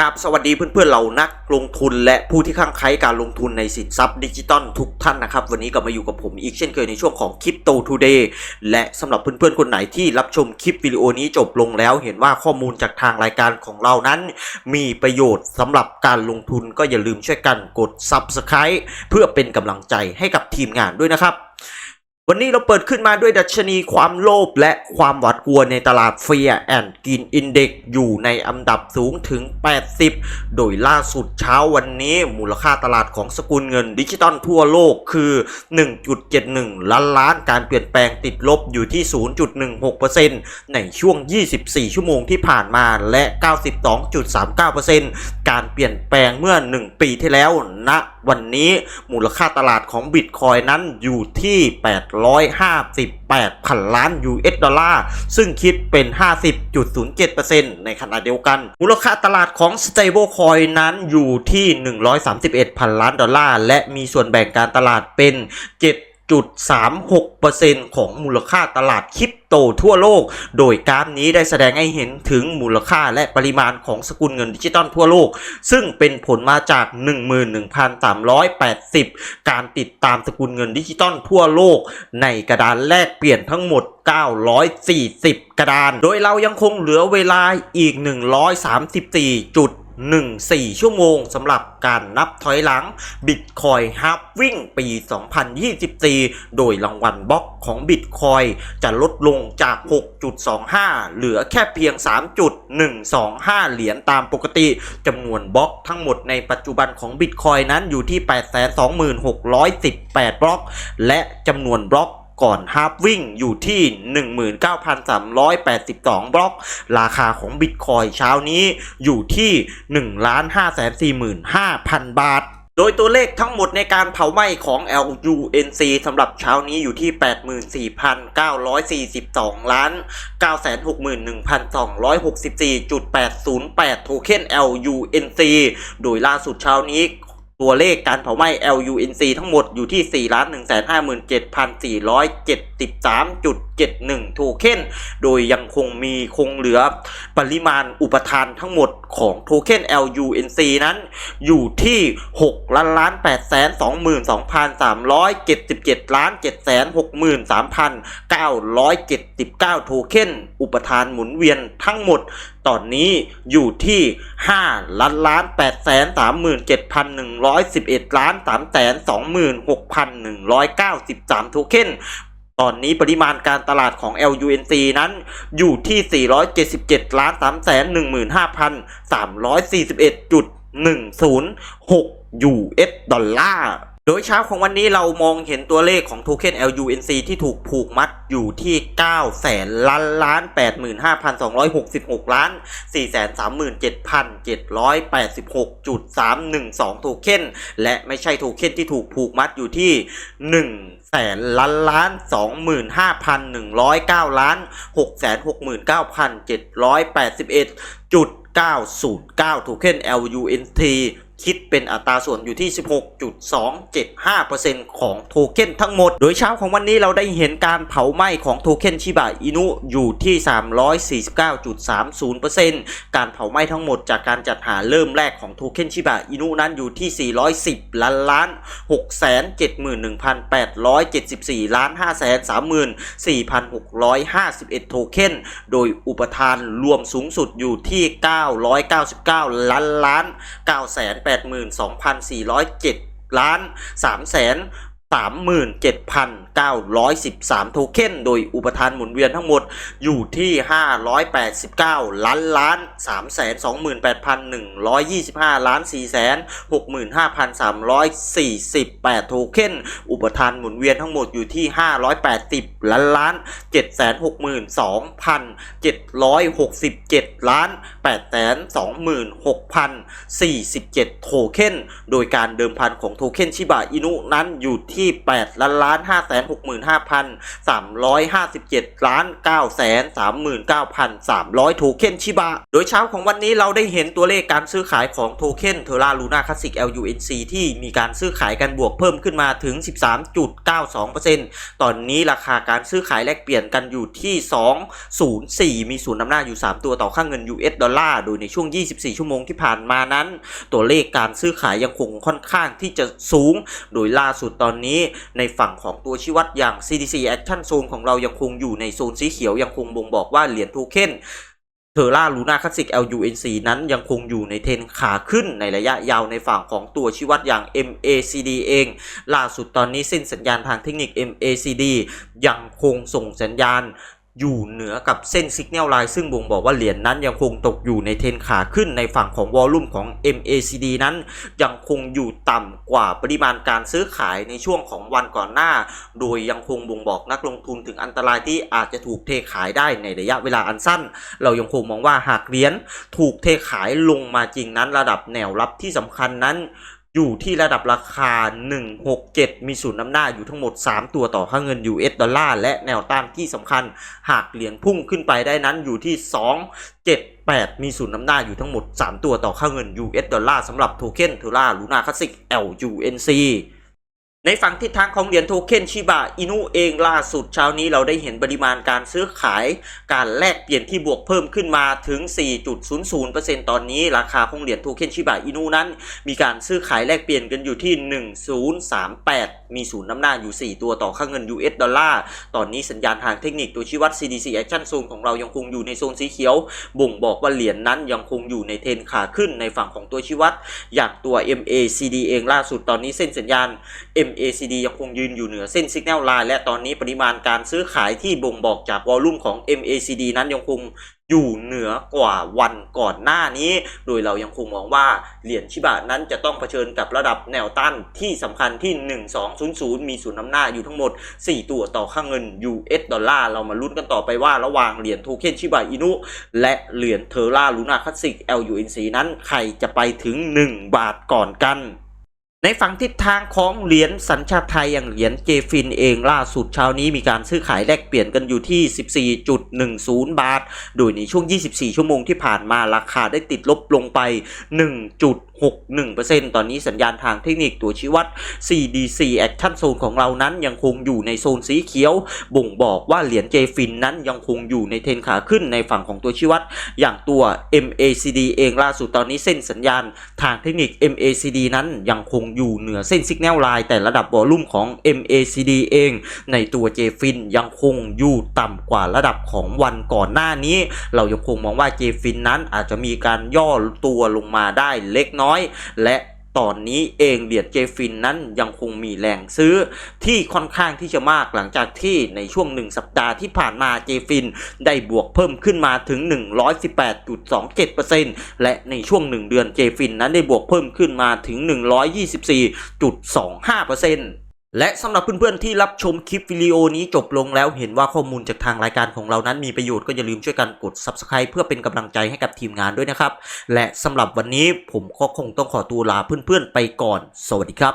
กับสวัสดีเพื่อนๆเรานักลงทุนและผู้ที่ข้างใครการลงทุนในสินทรัพย์ดิจิตอลทุกท่านนะครับ วันนี้กลับมาอยู่กับผมอีกเช่นเคยในช่วงของคริปโตทูเดย์และสำหรับเพื่อนๆคนไหนที่รับชมคลิปวิดีโอนี้จบลงแล้วเห็นว่าข้อมูลจากทางรายการของเรานั้น มีประโยชน์สำหรับการลงทุนก็อย่าลืมช่วยกันกด Subscribe เพื่อเป็นกำลังใจให้กับทีมงานด้วยนะครับ วันนี้เราเปิดขึ้นมาด้วยดัชนีความโลภและความหวาดกลัวในตลาดเฟียแอนด์กินอินเด็กอยู่ในอันดับสูงถึง 80 โดยล่าสุดเช้าวันนี้มูลค่าตลาดของสกุลเงินดิจิตอลทั่วโลกคือ 1.71 ล้านล้านการเปลี่ยนแปลงติดลบอยู่ที่ 0.16%ในช่วง 24 ชั่วโมงที่ผ่านมาและ 92.39%การเปลี่ยนแปลงเมื่อ 1 ปีที่แล้วณวันนี้มูลค่าตลาดของบิตคอยนั้นอยู่ที่ 858พันล้าน US ดอลลาร์ ซึ่งคิดเป็น 50.07%ในขณะเดียวกัน มูลค่าตลาดของ Stablecoin นั้นอยู่ที่ 131พันล้านดอลลาร์ และมีส่วนแบ่งการตลาดเป็น 7 7.36%ของมูลค่าตลาดคริปโตทั่วโลก โดยกราฟนี้ได้แสดงให้เห็นถึงมูลค่าและปริมาณของสกุลเงินดิจิตอลทั่วโลก ซึ่งเป็นผลมาจาก 11,380 การติดตามสกุลเงินดิจิตอลทั่วโลก ในกระดานแลกเปลี่ยนทั้งหมด 940 กระดาน โดยเรายังคงเหลือเวลาอีก 134จุด 14 ชั่วโมงสำหรับการนับถอยหลัง Bitcoin Halving ปี 2024 โดยรางวัลบล็อกของ Bitcoin จะลดลงจาก 6.25 เหลือแค่เพียง 3.125 เหรียญตามปกติจำนวนบล็อกทั้งหมดในปัจจุบันของ Bitcoin นั้นอยู่ที่ 826,618 บล็อก และจำนวนบล็อก ก่อนฮาร์ฟวิ่งอยู่ที่ 19,382 บล็อก ราคาของบิตคอยเช้านี้อยู่ที่ 1,545,000 บาทโดยตัวเลขทั้งหมดในการเผาไหม้ของ LUNC สำหรับเช้านี้อยู่ที่ 84,942 ล้าน 961,264.808 โทเค็น LUNC โดยล่าสุดเช้านี้ ตัวเลขการเผาไหม้ LUNC ทั้งหมดอยู่ที่ 4 1 5 7 4 7 3.71 โทเค็น โดยยังคงมีคงเหลือปริมาณอุปทานทั้งหมดของโทเค็น LUNC นั้นอยู่ที่ 6 ล้านล้าน8แสน22,377 ล้าน7แสน63,979 โทเค็น อุปทานหมุนเวียนทั้งหมดตอนนี้อยู่ที่5ล้านล้าน8แสน37,111 ล้าน3แสน26,193 โทเค็นตอนนี้ปริมาณการตลาดของ LUNC นั้นอยู่ที่ 477ล้าน3แสน15,341.106 US ดอลลาร์ โดยเช้าของวันนี้เรามองเห็นตัวเลขของโทเค็น LUNC ที่ถูกผูกมัดอยู่ที่ 9 แสนล้านล้าน85,266 ล้าน 437,786.312 โทเค็น และไม่ใช่โทเค็นที่ถูกผูกมัดอยู่ที่ 1แสนล้านล้าน25,109ล้าน669,781จุด909โทเค็น LUNT คิดเป็นอัตราส่วนอยู่ที่ 16.275%ของโทเค็นทั้งหมด โดยเช้าของวันนี้เราได้เห็นการเผาไหม้ของโทเค็นชิบะอินุอยู่ที่ 349.30%การเผาไหม้ทั้งหมดจากการจัดหาเริ่มแรกของโทเค็นชิบะอินุนั้นอยู่ที่ 410 ล้านล้าน671,874 ล้าน534,651 โทเค็น โดยอุปทานรวมสูงสุดอยู่ที่ 999 ล้านล้าน9 8 2 4 0 7ล้าน3แสน 37,913 โทเค็น โดยอุปทานหมุนเวียนทั้งหมดอยู่ที่ 589 ล้านล้าน 328,125 ล้าน 465,348 โทเค็น อุปทานหมุนเวียนทั้งหมดอยู่ที่ 580 ล้านล้าน 762,767 ล้าน 826,047 โทเค็น โดยการเดิมพันของโทเค็นชิบะอินุนั้นอยู่ที่ที่ 8 ล้านล้าน5แสน65,357ล้าน9แสน39,300 โทเค็นชิบะ โดยเช้าของวันนี้เราได้เห็นตัวเลขการซื้อขายของโทเค็นเทราลูน่าคลาสสิก LUNC ที่มีการซื้อขายกันบวกเพิ่มขึ้นมาถึง 13.92%ตอนนี้ราคาการซื้อขายแลกเปลี่ยนกันอยู่ที่ 204 มีศูนย์นำหน้าอยู่ 3 ตัวต่อค่าเงิน US ดอลลาร์โดยในช่วง 24 ชั่วโมงที่ผ่านมานั้น ตัวเลขการซื้อขายยังคงค่อนข้างที่จะสูง โดยล่าสุดตอนนี้ในฝั่งของตัวชี้วัดอย่าง CDC Action Zone ของเรายังคงอยู่ในโซนสีเขียวยังคงบ่งบอกว่าเหรียญโทเค็นเทอร่าลูน่าคลาสสิก LUNC นั้นยังคงอยู่ในเทรนขาขึ้นในระยะยาวในฝั่งของตัวชี้วัดอย่าง MACD เอง ล่าสุดตอนนี้สิ้นสัญญาณทางเทคนิค MACD ยังคงส่งสัญญาณ อยู่เหนือกับเส้นสัญญาณไลน์ซึ่งบ่งบอกว่าเหรียญนนั้นยังคงตกอยู่ในเทนขาขึ้นในฝั่งของวอลลุ่มของ MACD นั้น ยังคงอยู่ต่ำกว่าปริมาณการซื้อขายในช่วงของวันก่อนหน้า โดยยังคงบ่งบอกนักลงทุนถึงอันตรายที่อาจจะถูกเทขายได้ในระยะเวลาอันสั้น เรายังคงมองว่าหากเหรียญถูกเทขายลงมาจริงนั้นระดับแนวรับที่สำคัญนั้น อยู่ที่ระดับราคา 167 มีศูนย์น้ำหน้าอยู่ทั้งหมด 3 ตัวต่อค่าเงิน US ดอลลาร์ และแนวต้านที่สำคัญ หากเหรียญพุ่งขึ้นไปได้นั้นอยู่ที่ 278 มีศูนย์น้ำหน้าอยู่ทั้งหมด 3 ตัวต่อค่าเงิน US ดอลลาร์สำหรับโทเค็นเทอร่าลูนาคลาสสิก LUNC ในฝั่งทิศทางของเหรียญโทเค็นชิบะอินุเองล่าสุดเช้านี้เราได้เห็นปริมาณการซื้อขาย การแลกเปลี่ยนที่บวกเพิ่มขึ้นมาถึง 4.00%ตอนนี้ราคาของเหรียญโทเค็นชิบะอินุนั้น มีการซื้อขายแลกเปลี่ยนกันอยู่ที่ 1038 มีศูนย์น้ำหน้าอยู่ 4 ตัวต่อค่าเงิน US ดอลลาร์ ตอนนี้สัญญาณทางเทคนิคตัวชี้วัด CDC Action Zone ของเรายังคงอยู่ในโซนสีเขียว บ่งบอกว่าเหรียญนั้นยังคงอยู่ในเทรนขาขึ้นในฝั่งของตัวชี้วัด อย่างตัว MACD เองล่าสุดตอนนี้เส้นสัญญาณ MACD ยังคงยืนอยู่เหนือเส้น Signal Line และตอนนี้ปริมาณการซื้อขายที่บ่งบอกจากวอลลุ่มของ MACD นั้นยังคง อยู่เหนือกว่าวันก่อนหน้านี้ โดยเรายังคงมองว่าเหรียญชิบะนั้นจะต้องเผชิญกับระดับแนวต้านที่สำคัญที่ 1200 มีศูนย์น้ำหน้าอยู่ทั้งหมด 4 ตัวต่อค่าเงิน US ดอลลาร์ เรามาลุ้นกันต่อไปว่าระหว่างเหรียญโทเค็นชิบะอินุ และเหรียญเทอร่าลูน่าคลาสสิก LUNC นั้นใครจะไปถึง 1 บาทก่อนกัน ในฝั่งทิศทางของเหรียญสัญชาติไทยอย่างเหรียญเจฟินเองล่าสุดเช้านี้มีการซื้อขายแลกเปลี่ยนกันอยู่ที่ 14.10 บาท โดยในช่วง 24 ชั่วโมงที่ผ่านมาราคาได้ติดลบลงไป 61%ตอนนี้สัญญาณทางเทคนิคตัวชี้วัด CDC Action Zone ของเรานั้นยังคงอยู่ในโซนสีเขียว บ่งบอกว่าเหรียญเจฟินนั้นยังคงอยู่ในเทรนขาขึ้นในฝั่งของตัวชี้วัด อย่างตัว MACD เองล่าสุดตอนนี้เส้นสัญญาณทางเทคนิค MACD นั้นยังคงอยู่เหนือเส้น Signal Line แต่ระดับวอลลุ่มของ MACD เอง ในตัว JFIN ยังคงอยู่ต่ำกว่าระดับของวันก่อนหน้านี้ เรายังคงมองว่า JFIN นั้นอาจจะมีการย่อตัวลงมาได้เล็กน้อยและตอนนี้เองเบียดเจฟินนั้นยังคงมีแรงซื้อที่ค่อนข้างที่จะมากหลังจากที่ในช่วงหนึ่งสัปดาห์ที่ผ่านมาเจฟินได้บวกเพิ่มขึ้นมาถึง 118.27%และในช่วง1เดือนเจฟินนั้นได้บวกเพิ่มขึ้นมาถึง 124.25% และสำหรับเพื่อนๆที่รับชมคลิปวิดีโอนี้จบลงแล้วเห็นว่าข้อมูลจากทางรายการของเรานั้นมีประโยชน์ก็อย่าลืมช่วยกันกด Subscribe เพื่อเป็นกำลังใจให้กับทีมงานด้วยนะครับ และสำหรับวันนี้ผมก็คงต้องขอตัวลาเพื่อนๆไปก่อน สวัสดีครับ